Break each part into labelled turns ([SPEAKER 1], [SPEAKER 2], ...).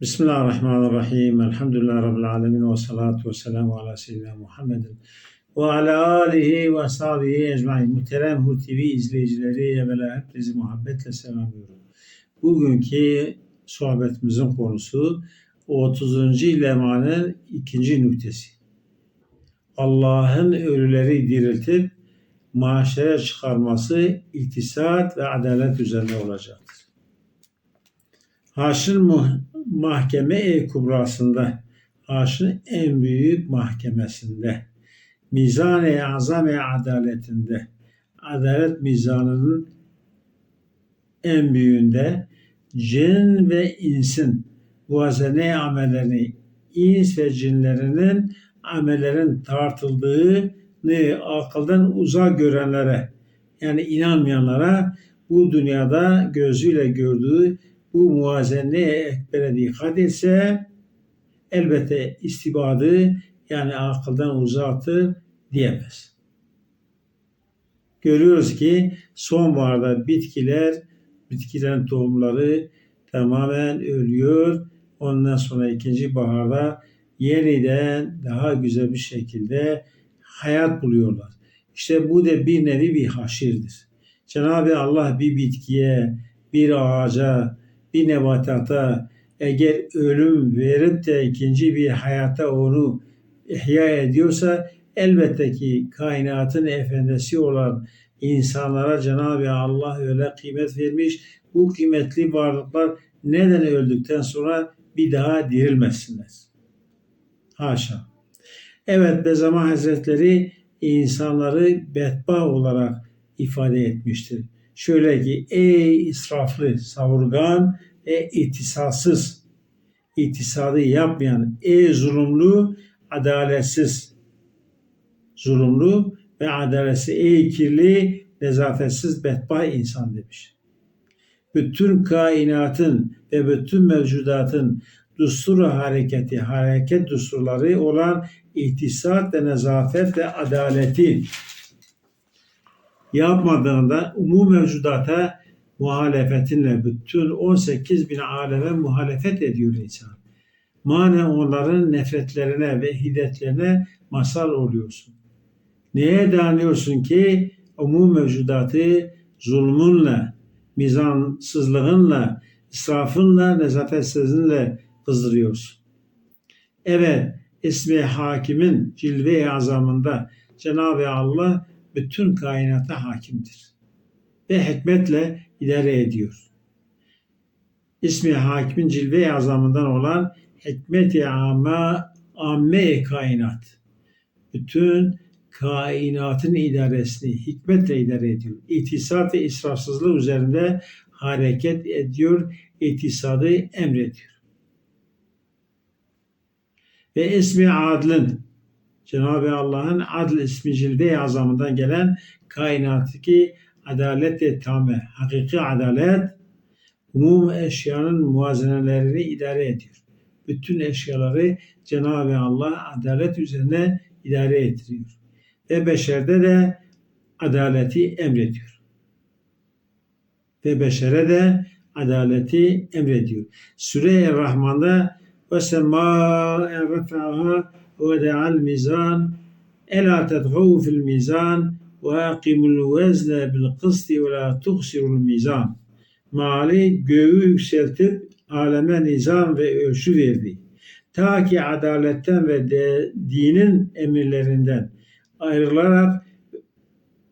[SPEAKER 1] Bismillahirrahmanirrahim. Elhamdülillah Rabbil alemin ve salatu ve selamu ala seyyidina Muhammedin ve ala alihi ve sahbihi ecmain. Muhterem Hu TV izleyicileri evvela hepinizi muhabbetle selamlıyorum. Bugünkü sohbetimizin konusu 30. lemanın ikinci nüktesi. Allah'ın ölüleri diriltip mahşere çıkarması iktisat ve adalet üzerine olacaktır. Haşr Mahkeme-i Kubrası'nda, Haşr'ın en büyük mahkemesinde, Mizan-ı Azam-ı Adaletinde, adalet mizanının en büyüğünde cin ve insin muvazene amellerini, ins ve cinlerinin amellerin tartıldığını akıldan uzak görenlere, yani inanmayanlara bu dünyada gözüyle gördüğü bu muvazene ekbere dikkat etse elbette istibadı yani akıldan uzaktır diyemez. Görüyoruz ki sonbaharda bitkiler, bitkilerin tohumları tamamen ölüyor. Ondan sonra ikinci baharda yeniden daha güzel bir şekilde hayat buluyorlar. İşte bu da bir nevi bir haşirdir. Cenab-ı Allah bir bitkiye, bir ağaca, bir nebatata eğer ölüm verip de ikinci bir hayata onu ihya ediyorsa elbette ki kainatın efendisi olan insanlara Cenab-ı Allah öyle kıymet vermiş. Bu kıymetli varlıklar neden öldükten sonra bir daha dirilmesinler? Haşa. Evet Bezama Hazretleri insanları bedba olarak ifade etmiştir. Şöyle ki ey israflı, savurgan ve itisasız, itisadı yapmayan, ey zulümlü, adaletsiz, zulümlü ve adaletsiz, ey kirli, nezafetsiz, bedba insan demiş. Bütün kainatın ve bütün mevcudatın düstur hareketi, hareket düsturları olan ihtisat ve nezafet ve adaleti yapmadığında umum mevcudata muhalefetinle bütün 18 bin aleme muhalefet ediyor insan. Manen onların nefretlerine ve hiddetlerine masal oluyorsun. Neye dayanıyorsun ki umum mevcudatı zulmünle, mizansızlığınla, israfınla, nezafetsizliğinle kızdırıyorsun. Evet, ismi hakimin cilve-i azamında Cenab-ı Allah bütün kainata hakimdir. Ve hikmetle idare ediyor. İsmi hakimin cilve-i azamından olan hikmet-i amme kainat. Bütün kainatın idaresini hikmetle idare ediyor. İtisat ve israfsızlığı üzerinde hareket ediyor, itisadı emrediyor. Ve ismi adlın, Cenab-ı Allah'ın adl ismi cilve azamından gelen kainattaki adalet-i tame, hakiki adalet, umum eşyanın muvazenelerini idare ediyor. Bütün eşyaları Cenab-ı Allah adalet üzerine idare ettiriyor. Ve beşerde de adaleti emrediyor. Ve beşere de adaleti emrediyor. Süre-i Rahman'da ve semâ'e refa'ha tedgû fil mizan ve akimul vezne bil kısti ve la tuhsirul mizan. Mali göğü yükseltip aleme nizam ve ölçü verdi. Ta ki adaletten ve de, dinin emirlerinden ayrılarak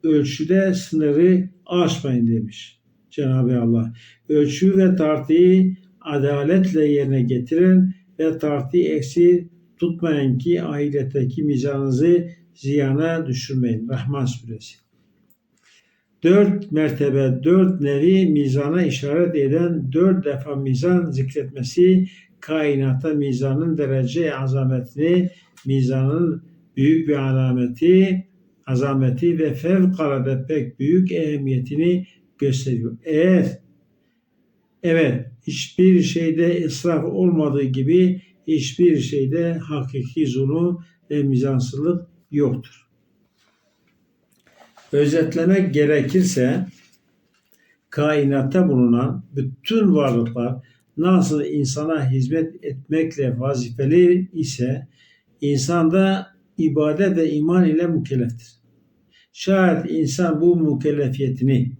[SPEAKER 1] ölçüde sınırı aşmayın demiş Cenab-ı Allah. Ölçü ve tartıyı adaletle yerine getirin ve tartıyı eksi tutmayın ki ahiretteki mizanınızı ziyana düşürmeyin. Rahman suresi. Dört mertebe, dört nevi mizana işaret eden dört defa mizan zikretmesi kainata mizanın derece azametini, mizanın büyük bir alameti, azameti ve fevkalade pek büyük ehemmiyetini gösteriyor. Eğer evet hiçbir şeyde israf olmadığı gibi hiçbir şeyde hakiki zulüm ve mizansızlık yoktur. Özetlemek gerekirse kainatta bulunan bütün varlıklar nasıl insana hizmet etmekle vazifeli ise insan da ibadet ve iman ile mükelleftir. Şayet insan bu mükellefiyetini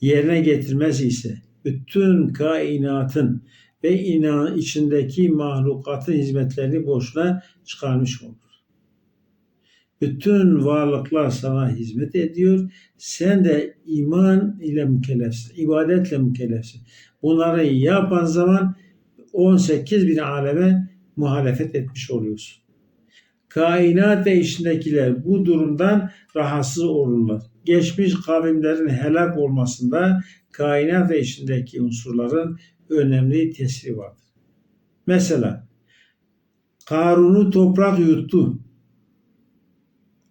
[SPEAKER 1] yerine getirmez ise bütün kainatın ve inan içindeki mahlukatın hizmetlerini boşuna çıkarmış olur. Bütün varlıklar sana hizmet ediyor. Sen de iman ile mükellefsin, ibadetle mükellefsin. Bunları yapan zaman 18 bin aleme muhalefet etmiş oluyorsun. Kainat ve içindekiler bu durumdan rahatsız olurlar. Geçmiş kavimlerin helak olmasında kainat ve içindeki unsurların önemli tesiri vardır. Mesela Karun'u toprak yuttu.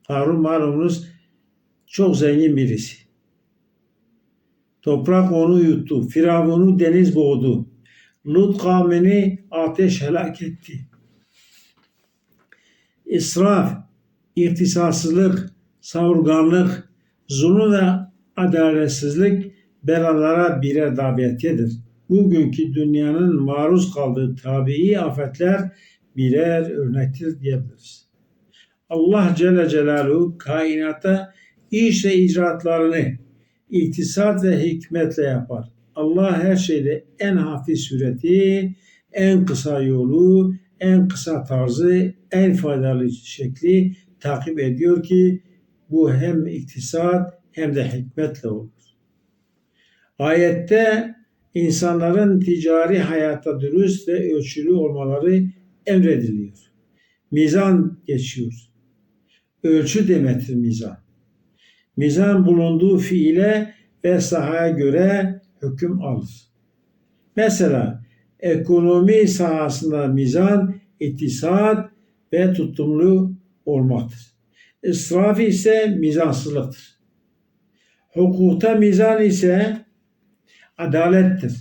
[SPEAKER 1] Karun malumunuz çok zengin birisi. Toprak onu yuttu. Firavun'u deniz boğdu. Lut kavmini ateş helak etti. İsraf, ihtisassızlık, savurganlık, zulüm ve adaletsizlik belalara birer davetiyedir. Bugünkü dünyanın maruz kaldığı tabii afetler birer örnektir diyebiliriz. Allah Celle Celaluhu kainata iş ve icraatlarını iktisat ve hikmetle yapar. Allah her şeyde en hafif sureti, en kısa yolu, en kısa tarzı, en faydalı şekli takip ediyor ki bu hem iktisat hem de hikmetle olur. Ayette insanların ticari hayatta dürüst ve ölçülü olmaları emrediliyor. Mizan geçiyor. Ölçü demektir mizan. Mizan bulunduğu fiile ve sahaya göre hüküm alır. Mesela ekonomi sahasında mizan, iktisat ve tutumlu olmaktır. İsraf ise mizansızlıktır. Hukukta mizan ise adalettir.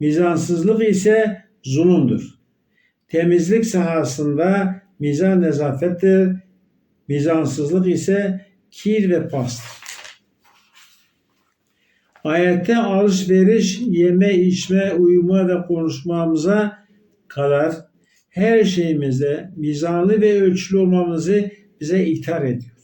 [SPEAKER 1] Mizansızlık ise zulümdür. Temizlik sahasında mizan nezafettir. Mizansızlık ise kir ve pastır. Ayette alışveriş, yeme, içme, uyuma ve konuşmamıza kadar her şeyimizde mizanlı ve ölçülü olmamızı bize ihtar ediyor.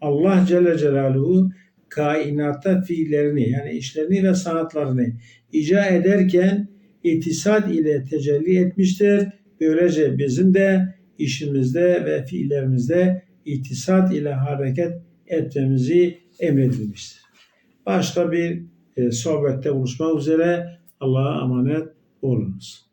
[SPEAKER 1] Allah Celle Celaluhu kainatta fiillerini yani işlerini ve sanatlarını icra ederken itisat ile tecelli etmiştir. Böylece bizim de işimizde ve fiillerimizde itisat ile hareket etmemizi emredilmiştir. Başka bir e, sohbette buluşmak üzere Allah'a emanet olunuz.